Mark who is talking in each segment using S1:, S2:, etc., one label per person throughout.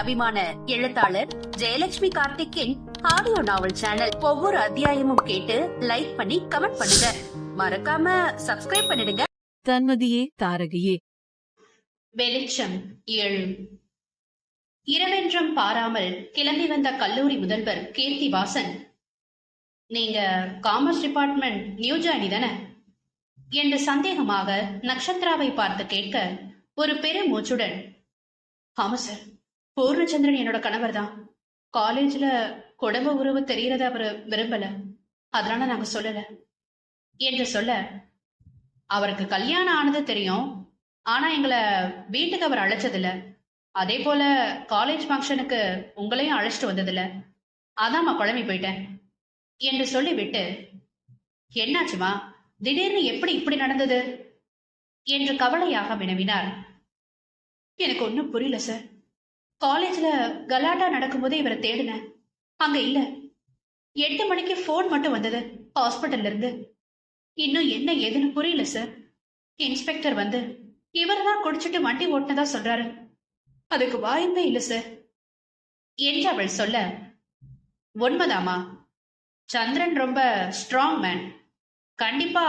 S1: அபிமான எழுத்தாளர் ஜெயலட்சுமி கார்த்திக்கின் ஆடியோ நாவல் சேனல் ஒவ்வொரு அத்தியாயமும் கேட்டு லைக் பண்ணி கமெண்ட் பண்ணுங்க. மறக்காம சப்ஸ்கிரைப் பண்ணிடுங்க.
S2: தன்மதியே தாரகையே.
S1: வெளிச்சம் ஏழு. இரவென்றும் பாராமல் கிளம்பி வந்த கல்லூரி முதல்வர் கீர்த்திவாசன் நீங்க காமர்ஸ் டிபார்ட்மெண்ட் நியூ ஜாயினி தானே? என்று சந்தேகமாக நட்சத்திராவை பார்த்து கேட்க ஒரு பெருமூச்சுடன் ஆமா சார் பூர்ணச்சந்திரன் என்னோட கணவர் தான். காலேஜ்ல குடும்ப உறவு தெரியறத அவர் விரும்பல. அதனால நாங்க சொல்லல. என்று சொல்ல அவருக்கு கல்யாணம் ஆனது தெரியும். ஆனா எங்களை வீட்டுக்கு அவர் அழைச்சதில்ல. அதே போல காலேஜ் ஃபங்க்ஷனுக்கு உங்களையும் அழைச்சிட்டு வந்ததில்ல. அதாம்மா குழம்பி போயிட்டேன். என்று சொல்லிவிட்டு என்னாச்சுமா? திடீர்னு எப்படி இப்படி நடந்தது? என்று கவலையாக வினவினார். எனக்கு ஒன்றும் புரியல சார். காலேஜ்ல கலாட்டா நடக்கும்போது இவரை தேடினேன் அங்க இல்ல. எட்டு மணிக்கு ஃபோன் மட்டும் வந்தது ஹாஸ்பிட்டல்ல இருந்து. இன்னும் என்ன ஏதுன்னு புரியல சார் இன்ஸ்பெக்டர் வந்து இவர் தான் குடிச்சிட்டு வண்டி ஓட்டினதா சொல்றாரு. அதுக்கு வாய்ப்பே இல்ல சார் என்று அவள் சொல்ல உண்மைதாமா சந்திரன் ரொம்ப ஸ்ட்ராங் மேன் கண்டிப்பா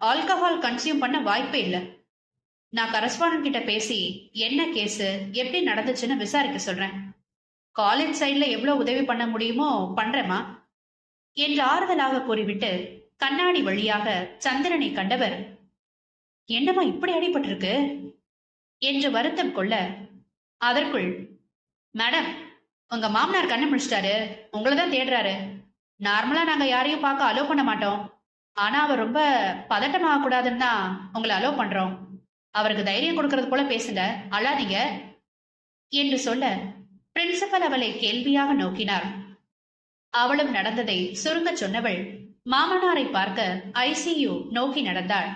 S1: ஆல்கஹால் கன்சியூம் பண்ண வாய்ப்பே இல்லை. நான் கரஸ்பாண்ட் கிட்ட பேசி என்ன கேஸு எப்படி நடந்துச்சுன்னு விசாரிக்க சொல்றேன். காலேஜ் சைட்ல எவ்வளவு உதவி பண்ண முடியுமோ பண்றேமா என்று ஆறுதலாக கூறிவிட்டு கண்ணாடி வழியாக சந்திரனை கண்டவர் என்னம்மா இப்படி அடிபட்டிருக்கு? என்று வருத்தம் கொள்ள அதற்குள் மேடம் உங்க மாமனார் கண்ணு முடிச்சிட்டாரு உங்களை தான் தேடுறாரு. நார்மலா நாங்க யாரையும் பார்க்க அலோ பண்ண மாட்டோம். ஆனா அவர் ரொம்ப பதட்டமாக கூடாதுன்னு தான் உங்களை அலோ பண்றோம். அவருக்கு தைரியம் கொடுக்கறது போல பேசுங்க. அழாதீங்க. என்று சொல்ல பிரின்சிபல் அவளை கேள்வியாக நோக்கினார். அவளும் நடந்ததை சுருங்க சொன்னவள் மாமனாரை பார்க்க ஐசியு நோக்கி நடந்தாள்.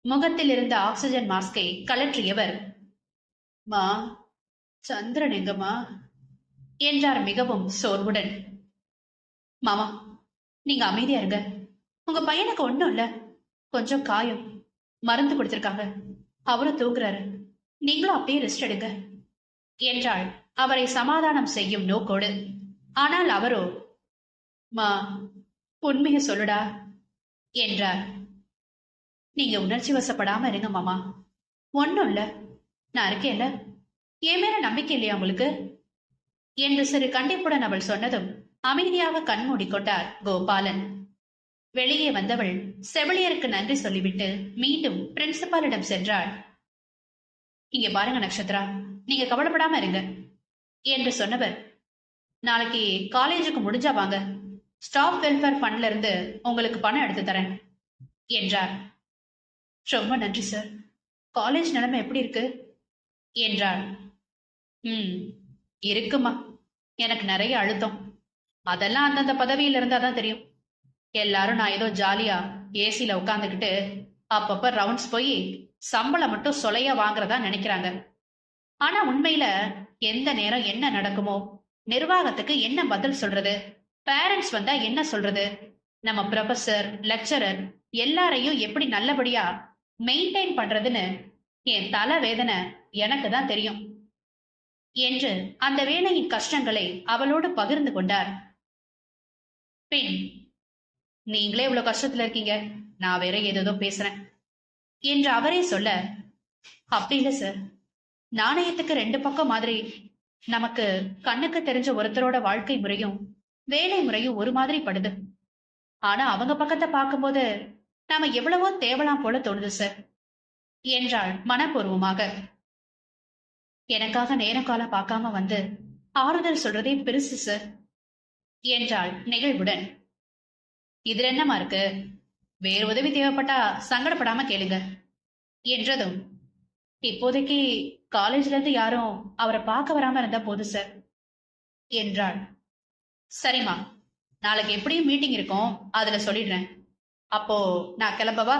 S1: முகத்தில் இருந்த ஆக்சிஜன் மாஸ்கை கலற்றியவர் மா சந்திரன் எங்கம்மா என்றார் மிகவும் சோர்வுடன். மாமா நீங்க அமைதியா இருங்க. உங்க பையனுக்கு ஒண்ணும் இல்ல. கொஞ்சம் காயம். மருந்து கொடுத்திருக்காங்க. அவரும் தூங்குறாரு. நீங்களும் அப்படியே ரெஸ்ட் எடுங்க. என்றாள். அவரை சமாதானம் செய்யும் நோக்கோடு. ஆனால் அவரோ? மா உண்மையை சொல்லுடா என்றார். நீங்க உணர்ச்சி வசப்படாம இருங்க மாமா. ஒண்ணும் இல்ல. நான் இருக்கேன்ல. என் மேல நம்பிக்கை இல்லையா உங்களுக்கு? என்று சிறு கண்டிப்புடன் அவள் சொன்னதும் அமைதியாக கண் மூடிக்கொண்டார் கோபாலன். வெளியே வந்தவள் செவிலியருக்கு நன்றி சொல்லிவிட்டு மீண்டும் பிரின்சிபாலிடம் சென்றாள். இங்க பாருங்க நட்சத்திரா நீங்க கவலைப்படாம இருங்க என்று சொன்னவர். நாளைக்கு காலேஜுக்கு முடிஞ்சா வாங்க ஸ்டாஃப் வெல்ஃபேர் ஃபண்ட்ல இருந்து உங்களுக்கு பணம் எடுத்து தரேன் என்றார். ரொம்ப நன்றி சார். காலேஜ் நிலைமை எப்படி இருக்கு? என்றாள். ம் இருக்குமா எனக்கு நிறைய அழுத்தம். அதெல்லாம் அந்தந்த பதவியில இருந்தாதான் தெரியும். எல்லாரும் நான் ஏதோ ஜாலியா ஏசியில உட்காந்துக்கிட்டு அப்பப்ப ரவுண்ட்ஸ் போய் சம்பளம் மட்டும் சொலையா வாங்குறதா நினைக்கிறாங்க. ஆனா உண்மையில எந்த நேரம் என்ன நடக்குமோ நிர்வாகத்துக்கு என்ன பதில் சொல்றது பேரண்ட்ஸ் வந்தா என்ன சொல்றது நம்ம ப்ரொஃபசர் லெக்சரர் எல்லாரையும் எப்படி நல்லபடியா மெயின்டைன் பண்றதுன்னு என் தலை வேதனை எனக்கு தான் தெரியும். என்று அந்த வேலையின் கஷ்டங்களை அவளோடு பகிர்ந்து கொண்டார். பின் நீங்களே இவ்வளவு கஷ்டத்துல இருக்கீங்க. நான் வேற ஏதேதோ பேசுறேன். என்று அவரே சொல்ல அப்படி இல்ல சார் நாணயத்துக்கு ரெண்டு பக்கம் மாதிரி நமக்கு கண்ணுக்கு தெரிஞ்ச ஒருத்தரோட வாழ்க்கை முறையும் வேலை முறையும் ஒரு மாதிரி படுது. ஆனா அவங்க பக்கத்தை பார்க்கும்போது நாம எவ்வளவோ தேவலாம் போல தோணுது சார் என்றாள் மனப்பூர்வமாக. எனக்காக நேரம் காலம் பார்க்காம வந்து ஆறுதல் சொல்றதே பெருசு சார் என்றாள் நெகிழ்வுடன். இதுல என்னமா இருக்கு வேறு உதவி தேவைப்பட்டா சங்கடப்படாம கேளுங்க. என்றதும் இப்போதைக்கு காலேஜ்ல இருந்து யாரும் அவரை பார்க்க வராம இருந்தா போதும் சார் என்றாள். சரிம்மா நாளைக்கு எப்படியும் மீட்டிங் இருக்கும் அதுல சொல்லிடுறேன். அப்போ நான் கிளம்பவா?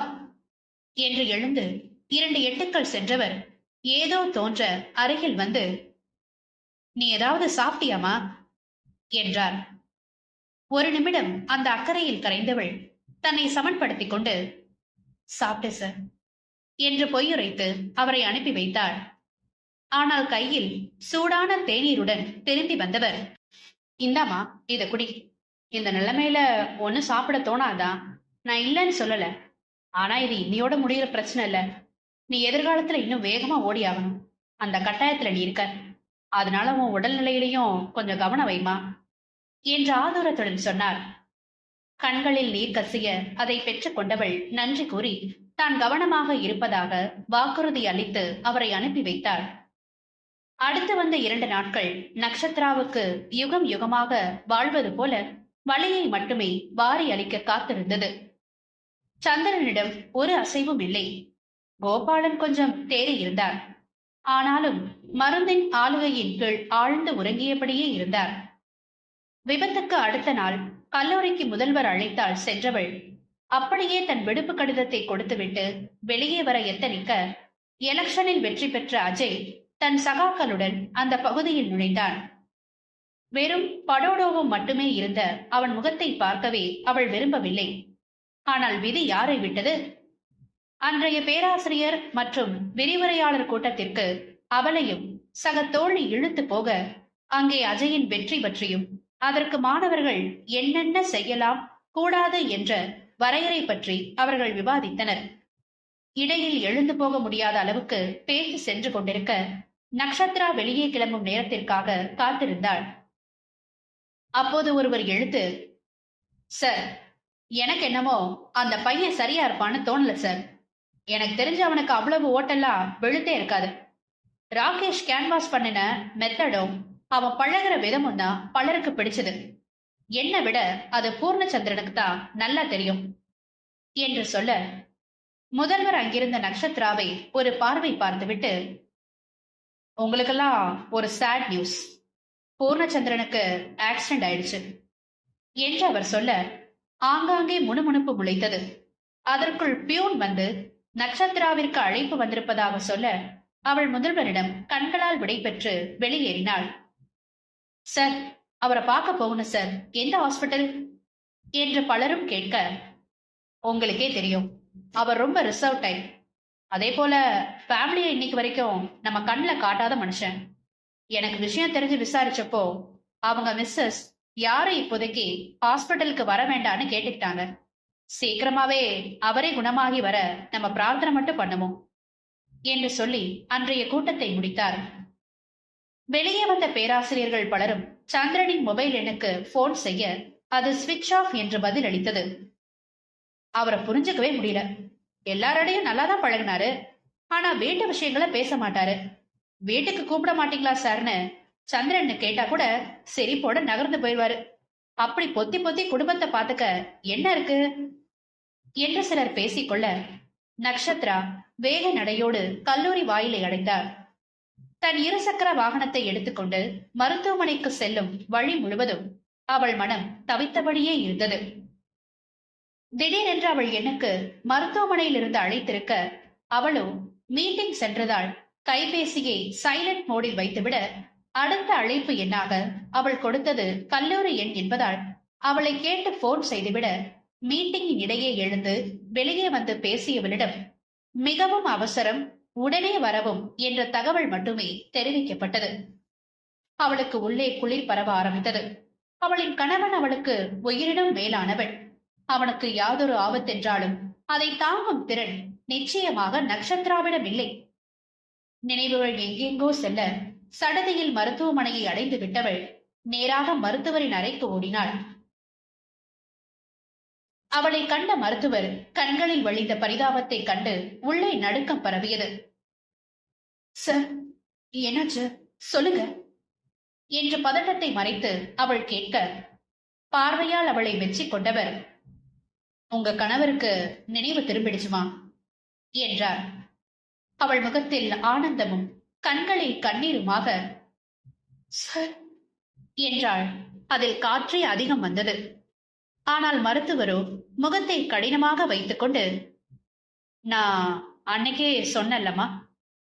S1: என்று எழுந்து இரண்டு எட்டுக்கள் சென்றவர் ஏதோ தோன்ற அருகில் வந்து நீ ஏதாவது சாப்பிட்டியாமா என்றார். ஒரு நிமிடம் அந்த அக்கறையில் கரைந்தவள் தன்னை சமன்படுத்திக் கொண்டு சாப்பிட்டேன் சார் என்று பொய்யுரைத்து அவரை அனுப்பி வைத்தாள். ஆனால் கையில் சூடான தேநீருடன் திரும்பி வந்தவர் இந்தாமா இத குடி. இந்த நிலைமையில ஒண்ணு சாப்பிட தோணாதான் நான் இல்லைன்னு சொல்லல. ஆனா இது இன்னையோட முடிகிற பிரச்சனை இல்ல. நீ எதிர்காலத்துல இன்னும் வேகமா ஓடி ஆகணும் அந்த கட்டாயத்துல நீ இருக்க. அதனால உன் உடல்நிலையிலையும் கொஞ்சம் கவனம் வைமா என்று ஆதரத்துடன் சொன்னார். கண்களில் நீர் கசிய அதை பெற்றுக் கொண்டவள் நன்றி கூறி தான் கவனமாக இருப்பதாக வாக்குறுதி அளித்து அவரை அனுப்பி வைத்தாள் அடுத்து வந்த இரண்டு நாட்கள் நக்ஷத்ராவுக்கு யுகம் யுகமாக வாழ்வது போல வழியை மட்டுமே வாரி அளிக்க காத்திருந்தது. சந்திரனிடம் ஒரு அசைவும் இல்லை. கோபாலன் கொஞ்சம் தேறி இருந்தார் ஆனாலும் மருந்தின் ஆளுகையின் கீழ் ஆழ்ந்து உறங்கியபடியே இருந்தார். விபத்துக்கு அடுத்த நாள் கல்லூரிக்கு முதல்வர் அழைத்தால் சென்றவள். அப்படியே தன் விடுப்பு கடிதத்தை கொடுத்துவிட்டு வெளியே வர எத்தனிக்க எலெக்ஷனில் வெற்றி பெற்ற அஜய் தன் சகாக்களுடன் அந்த பகுதியில் நுழைந்தான். வெறும் படோடோவும் மட்டுமே இருந்த அவன் முகத்தை பார்க்கவே அவள் விரும்பவில்லை. ஆனால் விதி யாரை விட்டது? அன்றைய பேராசிரியர் மற்றும் விரிவுரையாளர் கூட்டத்திற்கு அவளையும் சக தோழி இழுத்து போக அங்கே அஜயின் வெற்றி பற்றியும் அதற்கு மாணவர்கள் என்னென்ன செய்யலாம் கூடாது என்ற வரையறை பற்றி அவர்கள் விவாதித்தனர். இடையில் எழுந்து போக முடியாத அளவுக்கு பேசி சென்று கொண்டிருக்க நக்ஷத்ரா வெளியே கிளம்பும் நேரத்திற்காக காத்திருந்தாள். அப்போது ஒருவர் எழுத்து சார் எனக்கு என்னமோ அந்த பையன் சரியா இருப்பான்னு தோணல சார். எனக்கு தெரிஞ்ச அவனுக்கு அவ்வளவு ஓட்டெல்லாம் வெளுத்தே இருக்காது. ராகேஷ் கேன்வாஸ் பண்ணின மெத்தடும் அவன் பழகுற விதமும் தான் பலருக்கு பிடிச்சது. என்னை விட அது பூர்ணச்சந்திரனுக்கு தான் நல்லா தெரியும். என்று சொல்ல முதல்வர் அங்கிருந்த நட்சத்திராவை ஒரு பார்வை பார்த்துவிட்டு உங்களுக்கெல்லாம் ஒரு சேட் நியூஸ் பூர்ணச்சந்திரனுக்கு ஆக்சிடென்ட் ஆயிடுச்சு. என்று அவர் சொல்ல ஆங்காங்கே முணுமுணுப்பு முளைத்தது. அதற்குள் பியூன் வந்து நட்சத்திராவிற்கு அழைப்பு வந்திருப்பதாக சொல்ல அவள் முதல்வரிடம் கண்களால் விடைபெற்று வெளியேறினாள். சார் அவரை பார்க்க போகணும் சார். எந்த ஹாஸ்பிட்டல் என்று பலரும் கேட்க உங்களுக்கே தெரியும். அவர் ரொம்ப ரிசர்வ் டைப் அதே போல ஃபேமிலியை இன்னைக்கு வரைக்கும் நம்ம கண்ணில் காட்டாத மனுஷன். எனக்கு விஷயம் தெரிஞ்சு விசாரிச்சப்போ அவங்க மிஸ்ஸஸ் யாரும் இப்போதைக்கு ஹாஸ்பிட்டலுக்கு வர வேண்டான்னு கேட்டுக்கிட்டாங்க. சீக்கிரமாவே அவரே குணமாகி வர நம்ம பிரார்த்தனை மட்டும் பண்ணுவோம் என்று சொல்லி அன்றைய கூட்டத்தை முடித்தார். வெளியே வந்த பேராசிரியர்கள் பலரும் சந்திரனின் மொபைல் எண்ணுக்கு போன் செய்ய அது ஸ்விட்ச் ஆஃப் என்று பதில் அளித்தது அவரை புரிஞ்சுக்கவே முடியல. எல்லாரோடையும் நல்லா தான் பழகினாரு. ஆனா வீட்டு விஷயங்களை பேச மாட்டாரு. வீட்டுக்கு கூப்பிட மாட்டீங்களா சார்னு சந்திரன் கேட்டா கூட செரிப்போட நகர்ந்து போயிடுவாரு. அப்படி பொத்தி பொத்தி குடும்பத்தை பாத்துக்க என்ன இருக்கு? என்று சிலர் பேசிக்கொள்ள நக்ஷத்ரா வேக நடையோடு கல்லூரி வாயிலை அடைந்தார். தன் இருசக்கர வாகனத்தை எடுத்துக்கொண்டு மருத்துவமனைக்கு செல்லும் வழி முழுவதும் அவள் மனம் தவித்தபடியே இருந்தது. திடீரென்று அவள் எனக்கு மருத்துவமனையில் இருந்து அழைத்திருக்க அவளோ மீட்டிங் சென்றதால் கைபேசியை சைலண்ட் மோடில் வைத்துவிட அடுத்த அழைப்பு எண்ணாக அவள் கொடுத்தது கல்லூரி எண் என்பதால் அவளை கேட்டு போன் செய்துவிட மீட்டிங்கின் இடையே எழுந்து வெளியே வந்து பேசியவளிடம் மிகவும் அவசரம் உடனே வரவும் என்ற தகவல் மட்டுமே தெரிவிக்கப்பட்டது. அவளுக்கு உள்ளே குளிர் பரவ ஆரம்பித்தது. அவளின் கணவன் அவளுக்கு உயிரினும் மேலானவள். அவனுக்கு யாதொரு ஆபத்தென்றாலும் அதை தாங்கும் திறன் நிச்சயமாக நட்சத்திராவிடம் இல்லை. நினைவுகள் எங்கெங்கோ செல்ல சடதியில் மருத்துவமனையை அடைந்து விட்டவள் நேராக மருத்துவரின் அறைக்கு ஓடினாள். அவளை கண்ட மருத்துவர் கண்களில் வழிந்த பரிதாபத்தை கண்டு உள்ளே நடுக்கம் பரவியது. சார் என்னாச்சு? சொல்லுங்க. என்று பதட்டத்தை மறைத்து அவள் கேட்க பார்வையால் அவளை வெற்றி கொண்டவர். உங்க கணவருக்கு நினைவு திரும்பிடுச்சுமா? என்றார். அவள் முகத்தில் ஆனந்தமும் கண்களில் கண்ணீருமாக சார் என்றாள். அதில் காற்றே அதிகம் வந்தது. ஆனால் மருத்துவரோ முகத்தை கடினமாக வைத்துக்கொண்டு நான் அன்னைக்கே சொன்னல்லம்மா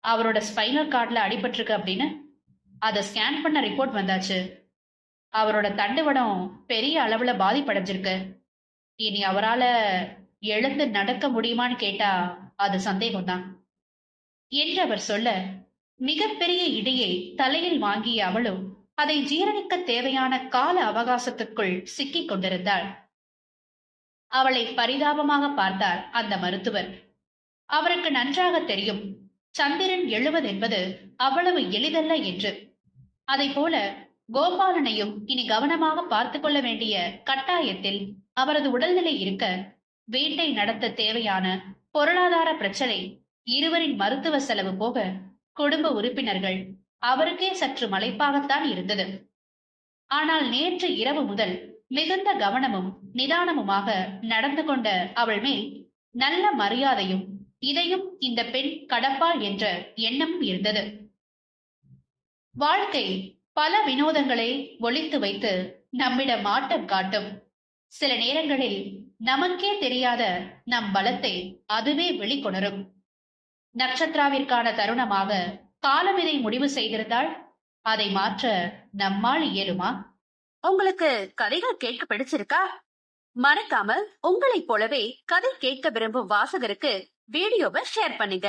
S1: அவரோட ஸ்பைனல் கார்டில் அடிபட்டிருக்கு அப்படின்னு. அதை ஸ்கேன் பண்ண ரிப்போர்ட் வந்தாச்சு. அவரோட தண்டுவடம் பெரிய அளவில் பாதிப்படைஞ்சிருக்கு. இனி அவரால் எழுந்து நடக்க முடியுமான்னு கேட்டா அது சந்தேகம்தான். என்று அவர் சொல்ல மிகப்பெரிய இடையே தலையில் வாங்கிய அவளும் அதை ஜீரணிக்க தேவையான கால அவகாசத்துக்குள் சிக்கிக் கொண்டிருந்தாள். அவளை பரிதாபமாக பார்த்தார் அந்த மருத்துவர். அவருக்கு நன்றாக தெரியும் சந்திரன் எழுவது என்பது அவ்வளவு எளிதல்ல என்று. அதை போல கோபாலனையும் இனி கவனமாக பார்த்து கொள்ள வேண்டிய கட்டாயத்தில் அவரது உடல்நிலை இருக்க வீட்டை நடத்த தேவையான பொருளாதார பிரச்சனை இருவரின் மருத்துவ செலவு போக குடும்ப உறுப்பினர்கள் அவருக்கே சற்று மலைப்பாகத்தான் இருந்தது. ஆனால் நேற்று இரவு முதல் மிகுந்த கவனமும் நிதானமுமாக நடந்து கொண்ட அவள் மேல் நல்ல மரியாதையும் இதையும் இந்த பெண் கடப்பாள் என்ற எண்ணமும் இருந்தது. வாழ்க்கை பல வினோதங்களை ஒழித்து வைத்து நம்மிடம் ஆட்டம் காட்டும். சில நேரங்களில் நமக்கே தெரியாத நம் பலத்தை அதுவே வெளிக்கொணரும். நட்சத்திராவிற்கான தருணமாக காலம் இதை முடிவு செய்திருந்தால் அதை மாற்ற நம்மால் இயலுமா? உங்களுக்கு கதைகள் கேட்க பிடிச்சிருக்கா? மறக்காம உங்களைப் போலவே கதை கேட்க விரும்பும் வாசகருக்கு வீடியோவை ஷேர் பண்ணுங்க.